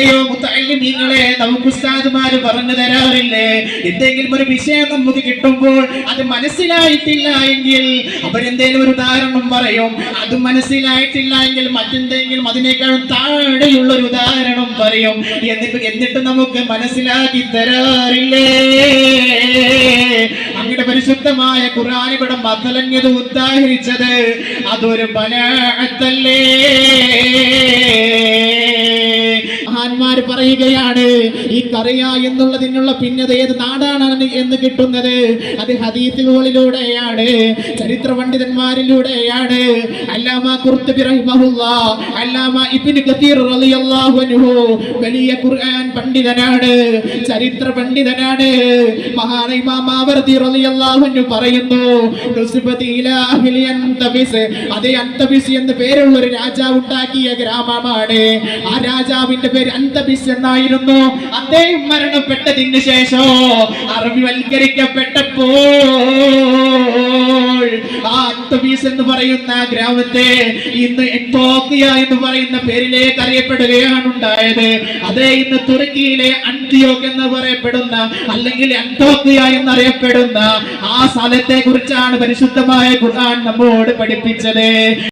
അല്ലയോ മുത്തല്ലിമീങ്ങളെ നമുക്ക് ഉസ്താദുമാര് പറഞ്ഞു തരാറില്ലേ? എന്തെങ്കിലും ഒരു വിഷയം നമുക്ക് കിട്ടുമ്പോൾ അത് മനസ്സിലായിട്ടില്ല എങ്കിൽ അവരെന്തെങ്കിലും ഒരു ഉദാഹരണം പറയും. അത് മനസ്സിലായിട്ടില്ല എങ്കിൽ മറ്റെന്തെങ്കിലും അതിനേക്കാൾ താഴെയുള്ള ഒരു ഉദാഹരണം പറയും. എന്നിട്ട് എന്നിട്ട് നമുക്ക് മനസ്സിലാക്കി തരാറില്ലേ? അങ്ങനെ പരിശുദ്ധമായ ഖുർആൻ ഇവിടെ മതലഞ്ഞത് ഉദാഹരിച്ചത് അതൊരു ബലാഅത്തല്ലേ മഹാന്മാര് പറയുകയാണ് ഈ കറിയ എന്നുള്ളതിനുള്ള പിന്നത് ഏത് നാടാണ് എന്ന് കിട്ടുന്നത്? അത് ഹദീസുകളിലൂടെയാണ് ചരിത്ര പണ്ഡിതന്മാരിലൂടെയാണ്. അല്ലാമ കുർത്തുബി റഹിമഹുല്ലാ അല്ലാമ ഇബ്നു കസീർ റളിയല്ലാഹു അൻഹു വലിയ ഖുർആൻ പണ്ഡിതനാണ് ചരിത്ര പണ്ഡിതനാണ്. മഹാന ഇമാം മാവർദി റളിയല്ലാഹു അൻഹു പറയുന്നു നുസ്ബതി ഇലാ അഹ്ലി അന്തബിസ് അതേ അന്തബിസ് എന്ന് പേരുള്ള ഒരു രാജാവ് ഉണ്ടാക്കിയ ഗ്രാമമാണ്. ആ രാജാവിന്റെ പേര് അന്തബിസ് എന്നായിരുന്നു അദ്ദേഹം മരണപ്പെട്ടതിന് ശേഷം അറബി വൽക്കരിക്കപ്പെട്ടപ്പോൾ ആ അന്തബീസ് എന്ന് പറയുന്ന ഗ്രാമത്തെ ഇന്ന് എന്തോക്കിയ എന്ന് പറയുന്ന പേരിലേക്ക് അറിയപ്പെടുകയാണ് ഉണ്ടായത്. അതേ ഇന്ന് തുർക്കിയിലെ അന്തിയോക്ക് എന്ന് പറയപ്പെടുന്ന അല്ലെങ്കിൽ അന്തോക്കിയ എന്നറിയപ്പെടുന്ന ആ സ്ഥലത്തെ കുറിച്ചാണ് പരിശുദ്ധമായ ഖുർആൻ നമ്മോട് പഠിപ്പിച്ചത്.